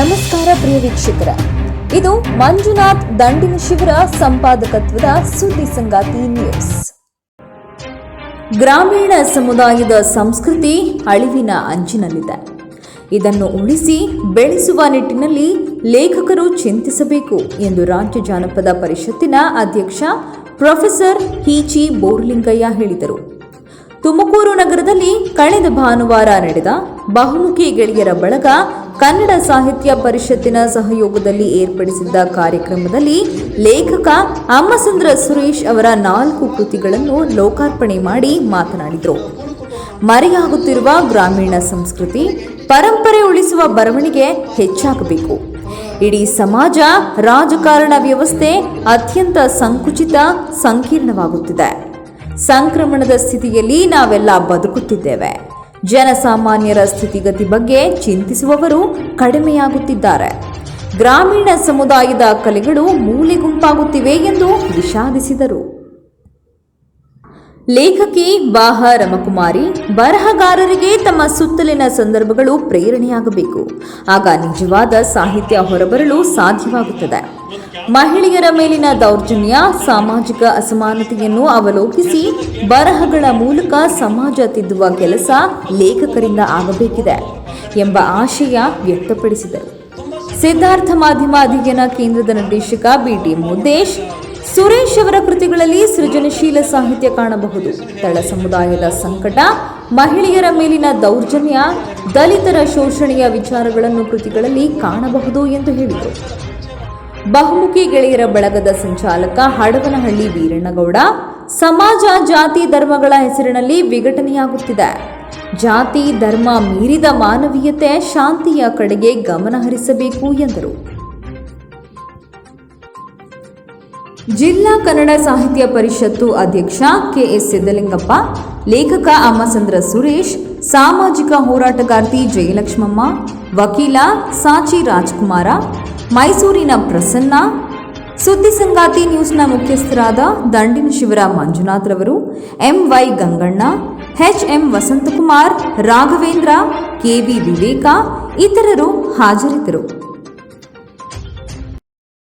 ನಮಸ್ಕಾರ ಪ್ರಿಯ ವೀಕ್ಷಕರ. ಇದು ಮಂಜುನಾಥ್ ದಂಡಿನ ಶಿವರ ಸಂಪಾದಕತ್ವದ ಸುದ್ದಿ ಸಂಗಾತಿ ನ್ಯೂಸ್ ಗ್ರಾಮೀಣ ಸಮುದಾಯದ ಸಂಸ್ಕೃತಿ ಅಳಿವಿನ ಅಂಚಿನಲ್ಲಿದೆ. ಇದನ್ನು ಉಳಿಸಿ ಬೆಳೆಸುವ ನಿಟ್ಟಿನಲ್ಲಿ ಲೇಖಕರು ಚಿಂತಿಸಬೇಕು ಎಂದು ರಾಜ್ಯ ಜಾನಪದ ಪರಿಷತ್ತಿನ ಅಧ್ಯಕ್ಷ ಪ್ರೊಫೆಸರ್ ಹಿಚಿ ಬೋರ್ಲಿಂಗಯ್ಯ ಹೇಳಿದರು. ತುಮಕೂರು ನಗರದಲ್ಲಿ ಕಳೆದ ಭಾನುವಾರ ನಡೆದ ಬಹುಮುಖಿ ಗೆಳೆಯರ ಬಳಗ ಕನ್ನಡ ಸಾಹಿತ್ಯ ಪರಿಷತ್ತಿನ ಸಹಯೋಗದಲ್ಲಿ ಏರ್ಪಡಿಸಿದ್ದ ಕಾರ್ಯಕ್ರಮದಲ್ಲಿ ಲೇಖಕ ಅಮ್ಮಸಂದ್ರ ಸುರೇಶ್ ಅವರ ನಾಲ್ಕು ಕೃತಿಗಳನ್ನು ಲೋಕಾರ್ಪಣೆ ಮಾಡಿ ಮಾತನಾಡಿದರು. ಮರೆಯಾಗುತ್ತಿರುವ ಗ್ರಾಮೀಣ ಸಂಸ್ಕೃತಿ ಪರಂಪರೆ ಉಳಿಸುವ ಬರವಣಿಗೆ ಹೆಚ್ಚಾಗಬೇಕು. ಇಡೀ ಸಮಾಜ, ರಾಜಕಾರಣ ವ್ಯವಸ್ಥೆ ಅತ್ಯಂತ ಸಂಕುಚಿತ, ಸಂಕೀರ್ಣವಾಗುತ್ತಿದೆ. ಸಂಕ್ರಮಣದ ಸ್ಥಿತಿಯಲ್ಲಿ ನಾವೆಲ್ಲ ಬದುಕುತ್ತಿದ್ದೇವೆ. ಜನಸಾಮಾನ್ಯರ ಸ್ಥಿತಿಗತಿ ಬಗ್ಗೆ ಚಿಂತಿಸುವವರು ಕಡಿಮೆಯಾಗುತ್ತಿದ್ದಾರೆ. ಗ್ರಾಮೀಣ ಸಮುದಾಯದ ಕಲೆಗಳು ಮೂಲೆ ಗುಂಪಾಗುತ್ತಿವೆ ಎಂದು ವಿಷಾದಿಸಿದರು. ಲೇಖಕಿ ಬಾಹ ರಮಕುಮಾರಿ ಬರಹಗಾರರಿಗೆ ತಮ್ಮ ಸುತ್ತಲಿನ ಸಂದರ್ಭಗಳು ಪ್ರೇರಣೆಯಾಗಬೇಕು. ಆಗ ನಿಜವಾದ ಸಾಹಿತ್ಯ ಹೊರಬರಲು ಸಾಧ್ಯವಾಗುತ್ತದೆ. ಮಹಿಳೆಯರ ಮೇಲಿನ ದೌರ್ಜನ್ಯ, ಸಾಮಾಜಿಕ ಅಸಮಾನತೆಯನ್ನು ಅವಲೋಕಿಸಿ ಬರಹಗಳ ಮೂಲಕ ಸಮಾಜ ತಿದ್ದುವ ಕೆಲಸ ಲೇಖಕರಿಂದ ಆಗಬೇಕಿದೆ ಎಂಬ ಆಶಯ ವ್ಯಕ್ತಪಡಿಸಿದರು. ಸಿದ್ಧಾರ್ಥ ಮಾಧ್ಯಮ ಅಧ್ಯಯನ ಕೇಂದ್ರದ ನಿರ್ದೇಶಕ ಬಿಟಿ ಮುದ್ದೇಶ್, ಸುರೇಶ್ ಅವರ ಕೃತಿಗಳಲ್ಲಿ ಸೃಜನಶೀಲ ಸಾಹಿತ್ಯ ಕಾಣಬಹುದು. ತಳ ಸಮುದಾಯದ ಸಂಕಟ, ಮಹಿಳೆಯರ ಮೇಲಿನ ದೌರ್ಜನ್ಯ, ದಲಿತರ ಶೋಷಣೆಯ ವಿಚಾರಗಳನ್ನು ಕೃತಿಗಳಲ್ಲಿ ಕಾಣಬಹುದು ಎಂದು ಹೇಳಿದರು. ಬಹುಮುಖಿ ಗೆಳೆಯರ ಬಳಗದ ಸಂಚಾಲಕ ಹಡವನಹಳ್ಳಿ ವೀರಣ್ಣಗೌಡ, ಸಮಾಜ, ಜಾತಿ, ಧರ್ಮಗಳ ಹೆಸರಿನಲ್ಲಿ ವಿಘಟನೆಯಾಗುತ್ತಿದೆ. ಜಾತಿ, ಧರ್ಮ ಮೀರಿದ ಮಾನವೀಯತೆ ಶಾಂತಿಯ ಕಡೆಗೆ ಗಮನ ಹರಿಸಬೇಕು ಎಂದರು. ಜಿಲ್ಲಾ ಕನ್ನಡ ಸಾಹಿತ್ಯ ಪರಿಷತ್ತು ಅಧ್ಯಕ್ಷ ಕೆಎಸ್ ಸಿದ್ದಲಿಂಗಪ್ಪ, ಲೇಖಕ ಅಮ್ಮಸಂದ್ರ ಸುರೇಶ್, ಸಾಮಾಜಿಕ ಹೋರಾಟಗಾರ್ತಿ ಜಯಲಕ್ಷ್ಮಮ್ಮ, ವಕೀಲ ಸಾಚಿ ರಾಜ್ಕುಮಾರ ಮೈಸೂರಿನ ಪ್ರಸನ್ನ, ಸುದ್ದಿ ಸಂಗಾತಿ ನ್ಯೂಸ್ನ ಮುಖ್ಯಸ್ಥರಾದ ದಂಡಿನ ಶಿವರ ಮಂಜುನಾಥ್ರವರು M Y Ganganna H M Vasanthakumar, Raghavendra, K V Viveka, ಇತರರು ಹಾಜರಿದ್ದರು.